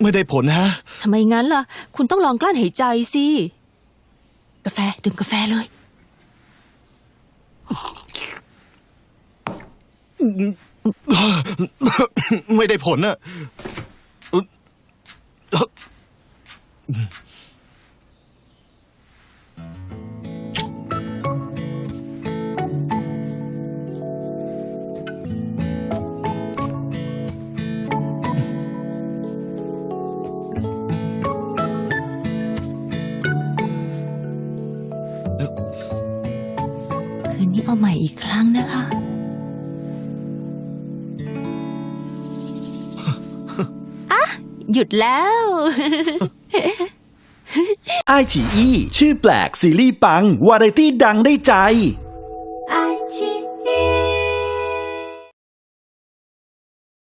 ไม่ได้ผลฮะ ทำไมงั้นล่ะ คุณต้องลองกลั้นหายใจสิ กาแฟ ดื่มกาแฟเลย ไม่ได้ผลอะ คืนนี้เอาใหม่อีกครั้งนะคะ อะ หยุดแล้ว ไอฉีอีชื่อแปลกซีรีส์ปัง วาไรตี้ดังได้ใจ